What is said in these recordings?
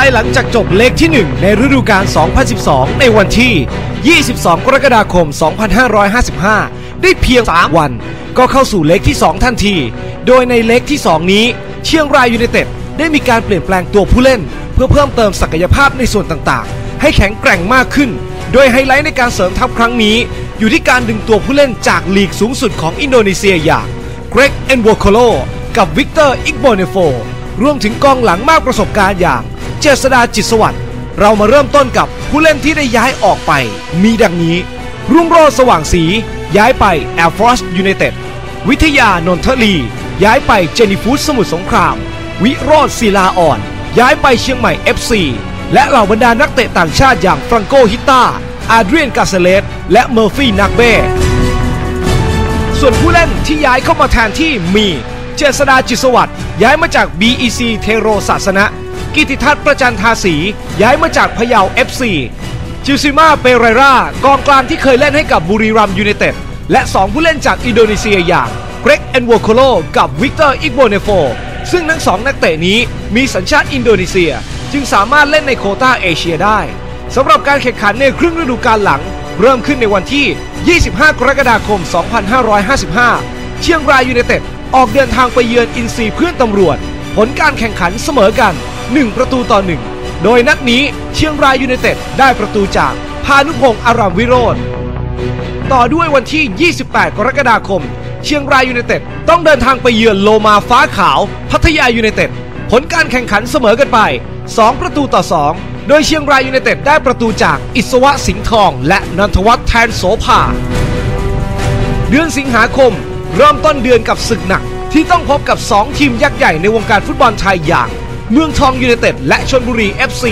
ายหลังจากจบเลขที่ 1 ในฤดูกาล 2012 ในวันที่ 22 กรกฎาคม 2555 ได้เพียง 3 วัน ก็เข้าสู่เลขที่ 2 ทันที โดยในเลขที่ 2 นี้ เชียงรายยูไนเต็ดได้มีการเปลี่ยนแปลงตัวผู้เล่น เพื่อเพิ่มเติมศักยภาพในส่วนต่างๆ ให้แข็งแกร่งมากขึ้น โดยไฮไลท์ในการเสริมทัพครั้งนี้ อยู่ที่การดึงตัวผู้เล่นจากลีกสูงสุดของอินโดนีเซียอย่างเกรกเอนโวโคโลกับวิกเตอร์อิกโบเนโฟรวมถึงกองหลังมากประสบการณ์อย่าง เจษดาจิตสวัสดิ์เรามาเริ่มต้นกับผู้เล่นที่ได้ย้ายออกไป มีดังนี้ รุ่งโรจน์สว่างสีย้ายไปแอร์ฟอร์สยูไนเต็ดวิทยานนทลี ย้ายไปเจนิฟูดสมุทรสงคราม วิโรธศิลาอ่อน ย้ายไปเชียงใหม่ FC และเหล่าบรรดานักเตะต่างชาติอย่างฟรังโกฮิต้าอาเดรียนกาเซเลสและเมอร์ฟี่นักเบ้ส่วนผู้เล่นที่ย้ายเข้ามาแทนที่มี เจษดาจิตสวัสดิ์ย้ายมาจาก BEC เทโรศาสนะ กิติทัศน์ประจันทาสีย้ายมาจากพะเยา FC จิวซิมาเปเรรากองกลางที่เคยเล่นให้กับบุรีรัมยูไนเต็ดและ 2 ผู้เล่นจากอินโดนีเซียอย่างเกรกเอนโวโคโลกับวิกเตอร์อิกโบเนโฟซึ่งทั้งสองนักเตะนี้มีสัญชาติอินโดนีเซีย จึงสามารถเล่นในโคต้าเอเชียได้สำหรับการแข่งขันในครึ่งฤดูกาลหลัง เริ่มขึ้นในวันที่ 25 กรกฎาคม 2555 เชียงรายยูไนเต็ดออกเดินทางไปเยือนอินซีเพื่อนตำรวจ ผลการแข่งขันเสมอกัน 1 ประตูต่อ 1 โดยนัดนี้เชียงรายยูไนเต็ดได้ประตูจากพานุพงศ์อารามวิโรธต่อด้วยวันที่ 28 กรกฎาคม เชียงรายยูไนเต็ดต้องเดินทางไปเยือนโลมาฟ้าขาว พัทยายูไนเต็ดผลการแข่งขันเสมอกันไป 2 ประตูต่อ 2 โดยเชียงรายยูไนเต็ดได้ประตูจากอิสวะสิงห์ทอง และนันทวัฒน์แทนโสภา เดือนสิงหาคม เริ่มต้นเดือนกับศึกหนักที่ต้องพบกับ 2 ทีมยักษ์ใหญ่ในวงการฟุตบอลไทยอย่าง เมืองทองยูไนเต็ดและชนบุรี FC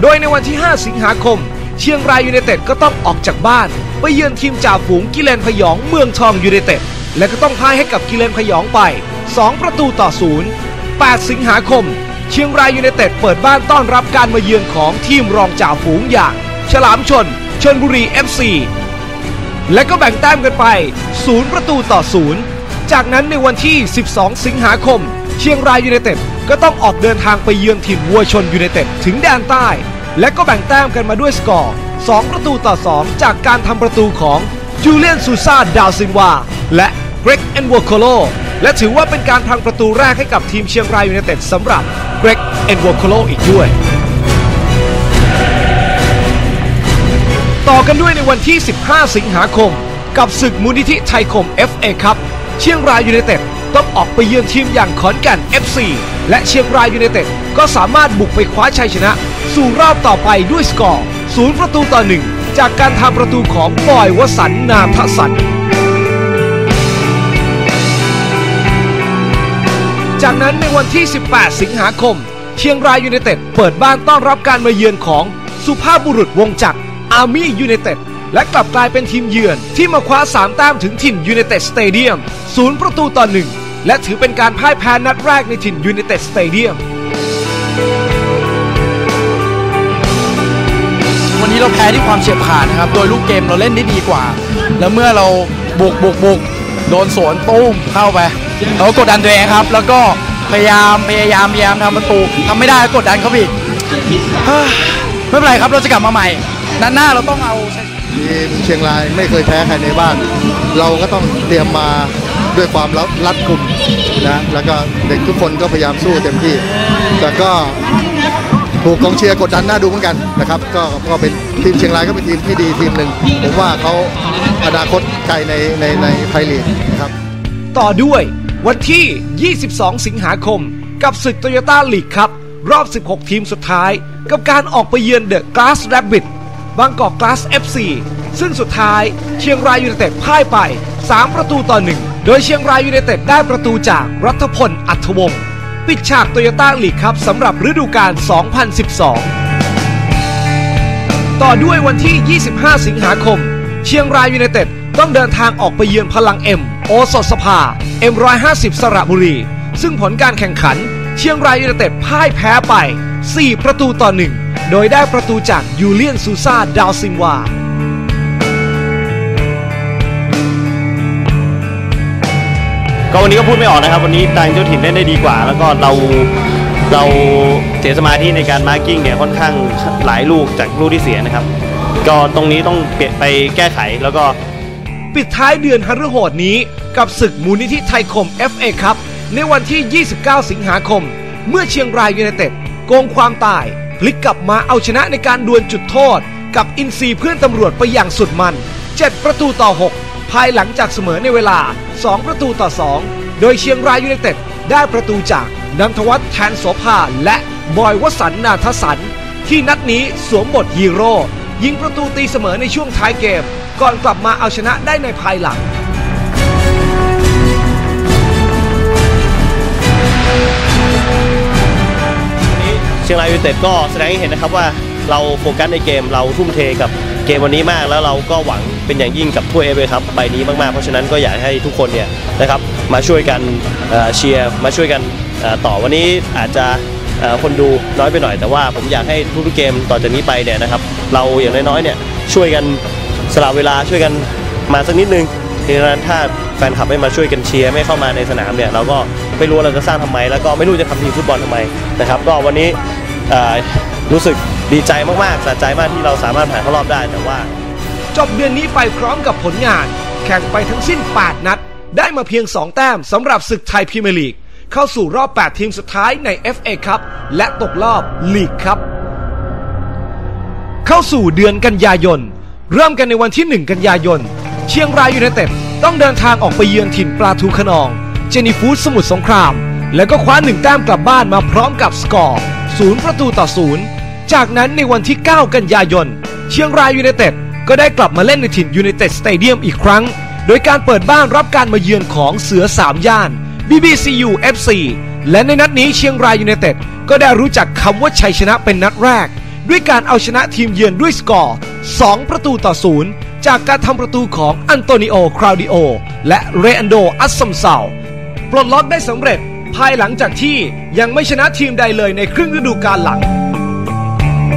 โดยในวันที่ 5 สิงหาคม เชียงรายยูไนเต็ดก็ต้องออกจากบ้าน ไปเยือนทีมจ่าฝูงกิเลนพยองเมืองทองยูไนเต็ดและก็ต้องพ่ายให้กับกิเลนพยองไป 2 ประตูต่อศูนย์8สิงหาคม เชียงรายยูไนเต็ดเปิดบ้านต้อนรับการมาเยือนของทีมรองจ่าฝูงอย่าง ฉลามชนชนบุรี FC และก็แบ่งแต้มกันไป 0 ประตูต่อ 0 จากนั้นในวันที่ 12 สิงหาคม เชียงรายยูไนเต็ด ก็ต้องออกเดินทางไปเยือนถิ่นวัวชนยูไนเต็ดถึงแดนใต้ และก็แบ่งแต้มกันมาด้วยสกอร์ 2 ประตูต่อ 2 จากการทำประตูของจูเลียนซูซาดาวซินวา และเกรกเอนวโคโลและถือว่าเป็นการพังประตูแรกให้กับทีมเชียงรายยูไนเต็ดสำหรับเกรกเอนวโคโลอีกด้วย ต่อกันด้วยในวันที่ 15 สิงหาคม กับศึกมูลนิธิไทยคม FA ครับ เชียงรายยูไนเต็ดต้องออกไปเยือนทีมอย่างขอนแก่น FC และเชียงรายยูไนเต็ดก็สามารถบุกไปคว้าชัยชนะ สู่รอบต่อไปด้วยสกอร์0ประตูต่อ1จากการทำประตูของบอยวสันต์นามทสันต์จากนั้นในวันที่ 18 สิงหาคม เชียงรายยูไนเต็ดเปิดบ้านต้อนรับการมาเยือนของสุภาพบุรุษวงจักรอาร์มี่ยูไนเต็ดและกลับกลายเป็นทีมเยือนที่มาคว้า 3 แต้มถึงถิ่นยูไนเต็ดสเตเดียม 0 ประตูต่อ 1 และถือเป็นการพ่ายแพ้นัดแรกในถิ่นยูไนเต็ดสเตเดียมวันนี้เราแพ้ที่ความเฉียบขาดนะครับ โดยลูกเกมเราเล่นได้ดีกว่า แล้วเมื่อเราบุกบุกบุกโดนสวนตุ้มเข้าไปเราก็กดดันตัวเองครับ แล้วก็พยายามพยายามพยายามทำประตูทำไม่ได้ก็กดดันเขาอีกเฮ้ยไม่เป็นไรครับเราจะกลับมาใหม่นัดหน้าเราต้องเอาชัยทีมเชียงรายไม่เคยแพ้ใครในบ้าน เราก็ต้องเตรียมมา ด้วยความรัดกุมนะแล้วก็เด็กทุกคนก็พยายามสู้เต็มที่ แต่ก็ถูกกองเชียร์กดดันหน้าดูเหมือนกันนะครับ ก็ก็เป็นทีมเชียงรายก็เป็นทีมที่ดีทีมหนึ่งผมว่าเขาอนาคตไกลในในในไทยลีกนะครับ ต่อด้วยวันที่ 22 สิงหาคม กับศึกโตโยต้าลีกครับ รอบ 16 ทีมสุดท้าย กับการออกไปเยือนเดอะก a าสแรบบิทบางกอกก a าส FC ซึ่งสุดท้ายเชียงรายยูไนเต็ดพ่ายไป 3 ประตูต่อ 1 โดยเชียงรายยูไนเต็ดได้ประตูจากรัฐพลอัธวงศ์ปิดฉากโตโยต้าลีกครับสำหรับฤดูกาล 2012 ต่อด้วยวันที่ 25 สิงหาคม เชียงรายยูไนเต็ดต้องเดินทางออกไปเยือนพลังเอ็มโอสถสภา M150 สระบุรี ซึ่งผลการแข่งขัน เชียงรายยูไนเต็ดพ่ายแพ้ไป 4 ประตูต่อ 1 โดยได้ประตูจากยูเลียนซูซาดาวซินวา ก็วันนี้ก็พูดไม่ออกนะครับ วันนี้ทางเจ้าถิ่นเล่นได้ดีกว่า แล้วก็เราเราเสียสมาธิในการมาร์กิ้งเนี่ยค่อนข้างหลายลูกจากลูกที่เสียนะครับ ก็ตรงนี้ต้องเปลี่ยนไปแก้ไขแล้วก็ ปิดท้ายเดือนฮฤโหดนี้กับศึกมูลนิธิไทยคม FA ครับในวันที่ 29 สิงหาคม เมื่อเชียงรายยูไนเต็ดโกงความตาย พลิกกลับมาเอาชนะในการดวลจุดโทษ กับอินซีเพื่อนตำรวจไปอย่างสุดมัน 7 ประตูต่อ 6 ภายหลังจากเสมอในเวลา 2 ประตูต่อ 2 โดยเชียงรายยูไนเต็ดได้ประตูจากนันทวัฒน์แทนโสภาและบอยวสันนาทสัน ที่นัดนี้สวมบทฮีโร่ ยิงประตูตีเสมอในช่วงท้ายเกม ก่อนกลับมาเอาชนะได้ในภายหลังเชียงรายยูไนเต็ดก็แสดงให้เห็นนะครับว่า เราโฟกัสในเกมเราทุ่มเทกับเกมวันนี้มากแล้วเราก็หวังเป็นอย่างยิ่งกับถ้วยเอเครับใบนี้มากๆ เพราะฉะนั้นก็อยากให้ทุกคนเนี่ยนะครับมาช่วยกันเชียร์มาช่วยกันต่อวันนี้อาจจะคนดูน้อยไปหน่อย แต่ว่าผมอยากให้ทุกๆเกมต่อจากนี้ไปเนี่ยนะครับเราอย่างน้อยๆเนี่ยช่วยกันสละเวลาช่วยกันมาสักนิดนึงดังนั้นถ้าแฟนคลับไม่มาช่วยกันเชียร์ไม่เข้ามาในสนามเนี่ยเราก็ไม่รู้วเราจะสร้างทำไม แล้วก็ไม่รู้จะทำทีมฟุตบอลทำไมนะครับก็วันนี้ รู้สึกดีใจมากๆสะใจมากที่เราสามารถผ่านเข้ารอบได้แต่ว่า จบเดือนนี้ไปพร้อมกับผลงาน แข่งไปทั้งสิ้น 8 นัด ได้มาเพียง 2 แต้มสำหรับศึกไทยพรีเมียร์ลีก เข้าสู่รอบ 8 ทีมสุดท้ายใน FA ครับและตกรอบลีกครับ เข้าสู่เดือนกันยายน เริ่มกันในวันที่ 1 กันยายน เชียงรายยูไนเต็ดต้องเดินทางออกไปเยือนถิ่นปลาทูขนอง เจนีฟูดสมุทรสงคราม แล้วก็คว้าหนึ่งแต้มกลับบ้านมาพร้อมกับสกอร์ ศูนย์ประตูต่อศูนย์จากนั้นในวันที่ 9 กันยายน เชียงรายยูไนเต็ดก็ได้กลับมาเล่นในถิ่นยูไนเต็ดสเตเดียมอีกครั้ง โดยการเปิดบ้านรับการมาเยือนของเสือสามย่าน BBCU FC และในนัดนี้เชียงรายยูไนเต็ดก็ได้รู้จักคำว่าชัยชนะเป็นนัดแรก ด้วยการเอาชนะทีมเยือนด้วยสกอร์ 2 ประตูต่อศูนย์จากการทำประตูของอันโตนิโอ คราวดิโอ และเรอันโด อัสซัมเซาปลดล็อกได้สำเร็จ ภายหลังจากที่ยังไม่ชนะทีมใดเลยในครึ่งฤดูกาลหลัง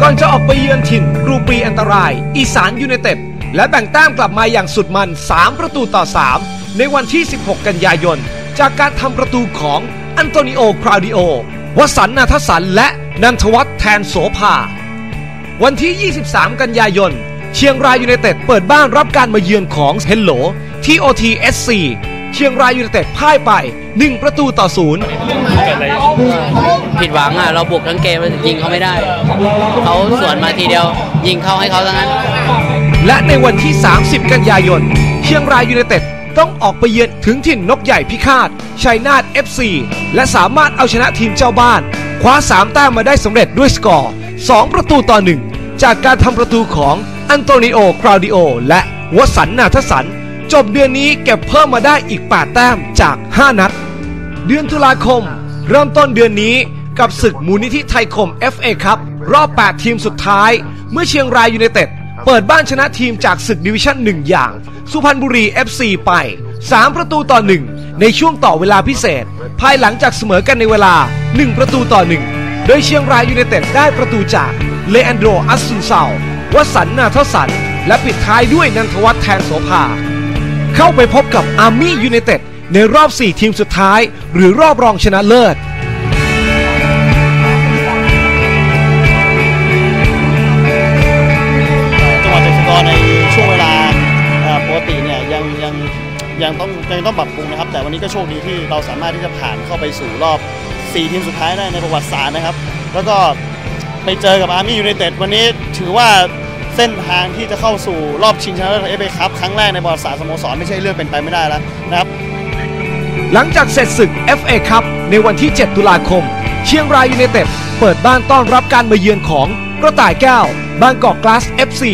ก่อนจะออกไปเยือนถิ่นกรูปีอันตราย อีสานยูไนเต็ด และแบ่งแต้มกลับมาอย่างสุดมัน 3 ประตูต่อ 3 ในวันที่ 16 กันยายน จากการทำประตูของอันโตนิโอคราวดิโอวสันนาทสันและนันทวัฒน์แทนโสภา วันที่ 23 กันยายน เชียงรายยูไนเต็ดเปิดบ้านรับการมาเยือนของเฮนโลที่ OTSC ชียงรายยูไนเต็ดพ่ายไป 1 ประตูต่อศูนย์ผิดหวังอะ เราบุกทั้งเกมแต่ยิงเขาไม่ได้ เขาสวนมาทีเดียว ยิงเข้าให้เขาทั้งนั้น และในวันที่ 30 กันยายน เชียงรายยูไนเต็ดต้องออกไปเยือนถึงถิ่นนกใหญ่พิฆาตชัยนาท FC และสามารถเอาชนะทีมเจ้าบ้าน คว้า 3 แต้มมาได้สำเร็จด้วยสกอร์ 2 ประตูต่อ 1 จากการทำประตูของอันโตนิโอคราวดิโอ และวสันต์นาทสัน จบเดือนนี้เก็บเพิ่มมาได้อีก 8 แต้มจาก 5 นัด เดือนตุลาคม เริ่มต้นเดือนนี้กับศึกมูลนิธิไทยคม FA ครับรอบ 8 ทีมสุดท้าย เมื่อเชียงรายยูไนเต็ดเปิดบ้านชนะทีมจากศึกดิวิชั่น 1 อย่าง สุพรรณบุรี FC ไป 3 ประตูต่อ 1 ในช่วงต่อเวลาพิเศษ ภายหลังจากเสมอกันในเวลา 1 ประตูต่อ 1 โดยเชียงรายยูไนเต็ดได้ประตูจากเลอันโดอัสซุนเซาวสันนาทสัน และปิดท้ายด้วยนันทวัฒน์แทนโสภา เข้าไปพบกับอาร์มี่ยูไนเต็ดในรอบ 4 ทีมสุดท้าย หรือรอบรองชนะเลิศ จังหวะเตะสกอร์ในช่วงเวลาเอ่อปกติเนี่ยยังยังยังต้องยังต้องปรับปรุงนะครับ แต่วันนี้ก็โชคดีที่เราสามารถที่จะผ่านเข้าไปสู่รอบ 4 ทีมสุดท้ายได้ในประวัติศาสตร์นะครับ แล้วก็ไปเจอกับอาร์มี่ยูไนเต็ดวันนี้ถือว่า เส้นทางที่จะเข้าสู่รอบชิงชนะเลิศเอฟเอคัพครั้งแรกในประวัติศาสตร์สโมสร ไม่ใช่เรื่องเป็นไปไม่ได้แล้วนะครับ หลังจากเสร็จศึก FA ครับในวันที่ 7 ตุลาคม เชียงรายยูไนเต็ดเปิดบ้านต้อนรับการมาเยือนของกระต่ายแก้ว บางกอกกลาส FC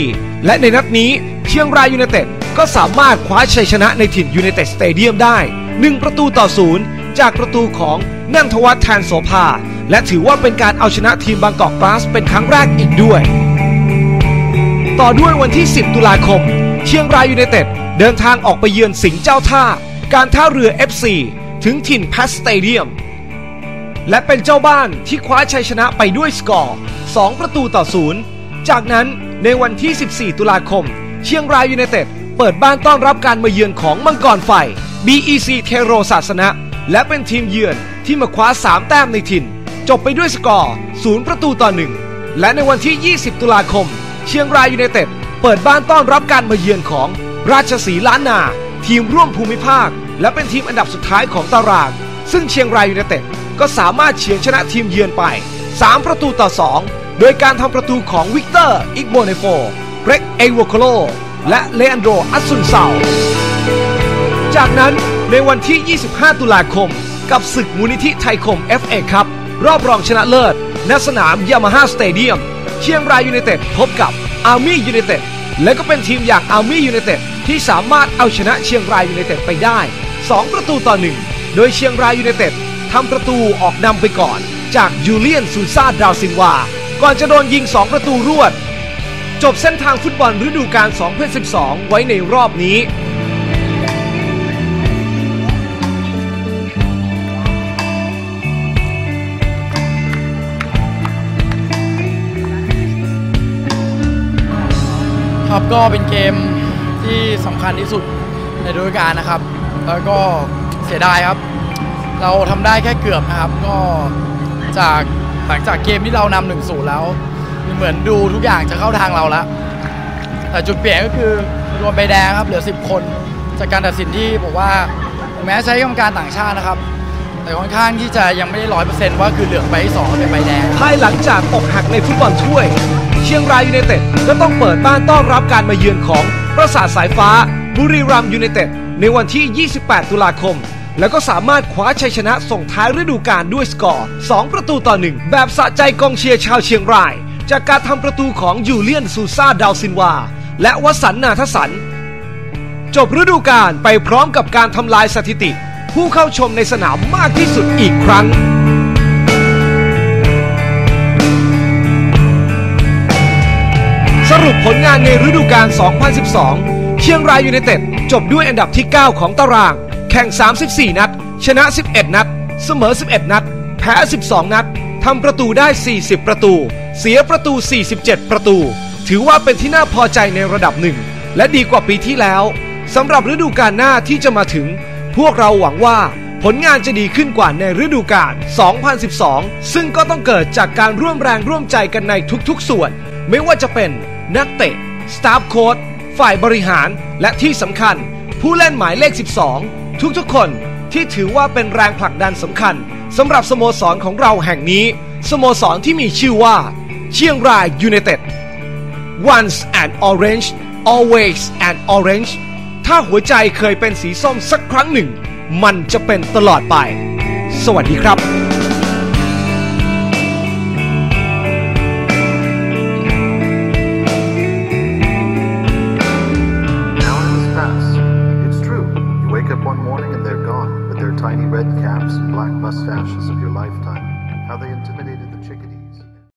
และในนัดนี้เชียงรายยูไนเต็ดก็สามารถคว้าชัยชนะในถิ่นยูไนเต็ดสเตเดียมได้ 1 ประตูต่อศูนย์จากประตูของนันทวัฒน์แทนโสภา และถือว่าเป็นการเอาชนะทีมบางกอกกลาสเป็นครั้งแรกอีกด้วย ต่อด้วยวันที่ 10 ตุลาคม เชียงรายยูไนเต็ดเดินทางออกไปเยือนสิงห์เจ้าท่า การท่าเรือ FC ถึงถิ่นแพสสเตเดียม และเป็นเจ้าบ้านที่คว้าชัยชนะไปด้วยสกอร์ 2 ประตูต่อศูนย์จากนั้นในวันที่ 14 ตุลาคม เชียงรายยูไนเต็ดเปิดบ้านต้อนรับการมาเยือนของมังกรไฟ BEC เทโรศาสนะ และเป็นทีมเยือนที่มาคว้า 3 แต้มในถิ่น จบไปด้วยสกอร์ 0 ประตูต่อ 1 และในวันที่ 20 ตุลาคม เชียงรายยูไนเต็ดเปิดบ้านต้อนรับการมาเยือนของราชสีล้านนา ทีมร่วมภูมิภาค และเป็นทีมอันดับสุดท้ายของตาราง ซึ่งเชียงรายยูไนเต็ดก็สามารถเฉือนชนะทีมเยือนไป 3 ประตูต่อ 2 โดยการทำประตูของวิกเตอร์อิกโบเนโฟเกรกเอวโคโลและเลอันโดอัสซุนเซาจากนั้นในวันที่ 25 ตุลาคม กับศึกมูลนิธิไทยคม FA ครับ รอบรองชนะเลิศณสนามยามาฮ่าสเตเดียม เชียงรายยูไนเต็ดพบกับอาร์มี่ยูไนเต็ดและก็เป็นทีมอย่างอาร์มี่ยูไนเต็ดที่สามารถเอาชนะเชียงรายยูไนเต็ดไปได้ 2 ประตูต่อ 1 โดยเชียงรายยูไนเต็ดทำประตูออกนำไปก่อน จากยูเลียนซูซาดาวซินวา ก่อนจะโดนยิง 2 ประตูรวด จบเส้นทางฟุตบอลฤดูกาล2012 ไว้ในรอบนี้ ครับก็เป็นเกมที่สำคัญที่สุดในฤดูกาลนะครับ แล้วก็เสียดายครับ เราทำได้แค่เกือบนะครับ ก็จากหลังจากเกมที่เรานำหนึ่งศูนย์แล้ว เหมือนดูทุกอย่างจะเข้าทางเราแล้วแต่จุดเปลี่ยนก็คือโดนใบแดงครับเหลือ 10 คน จากการตัดสินที่บอกว่าแม้ใช้กรรมการต่างชาตินะครับ แต่ค่อนข้างที่จะยังไม่ได้ร้อยเปอร์เซนต์ว่าคือเหลืองใบที่สองเป็นใบแดง ภายหลังจากอกหักในฟุตบอลถ้วย เชียงรายยูไนเต็ดก็ต้องเปิดบ้านต้อนรับการมาเยือนของประสาทสายฟ้าบุรีรัมยูไนเต็ดในวันที่ 28 ตุลาคม แล้วก็สามารถคว้าชัยชนะส่งท้ายฤดูกาลด้วยสกอร์ 2 ประตูต่อ 1 แบบสะใจกองเชียร์ชาวเชียงราย จากการทำประตูของยูเลียนซูซาดาวซินวา และวสันนาทสัน จบฤดูกาลไปพร้อมกับการทำลายสถิติ ผู้เข้าชมในสนามมากที่สุดอีกครั้ง สรุปผลงานในฤดูกาล 2012 เชียงรายยูไนเต็ดจบด้วยอันดับที่ 9 ของตาราง แข่ง 34 นัด ชนะ 11 นัด เสมอ 11 นัด แพ้ 12 นัด ทำประตูได้ 40 ประตู เสียประตู 47 ประตู ถือว่าเป็นที่น่าพอใจในระดับหนึ่ง และดีกว่าปีที่แล้วสำหรับฤดูกาลหน้าที่จะมาถึง พวกเราหวังว่าผลงานจะดีขึ้นกว่าในฤดูกาล 2012 ซึ่งก็ต้องเกิดจากการร่วมแรงร่วมใจกันในทุกๆ ส่วน ไม่ว่าจะเป็น นักเตะสตาฟโค้ชฝ่ายบริหารและที่สำคัญ ผู้เล่นหมายเลข 12 ทุกๆคนที่ถือว่าเป็นแรงผลักดันสำคัญสำหรับสโมสรของเราแห่งนี้ สโมสรที่มีชื่อว่า เชียงรายยูไนเต็ด once an orange always an orange ถ้าหัวใจเคยเป็นสีส้มสักครั้งหนึ่ง มันจะเป็นตลอดไป สวัสดีครับ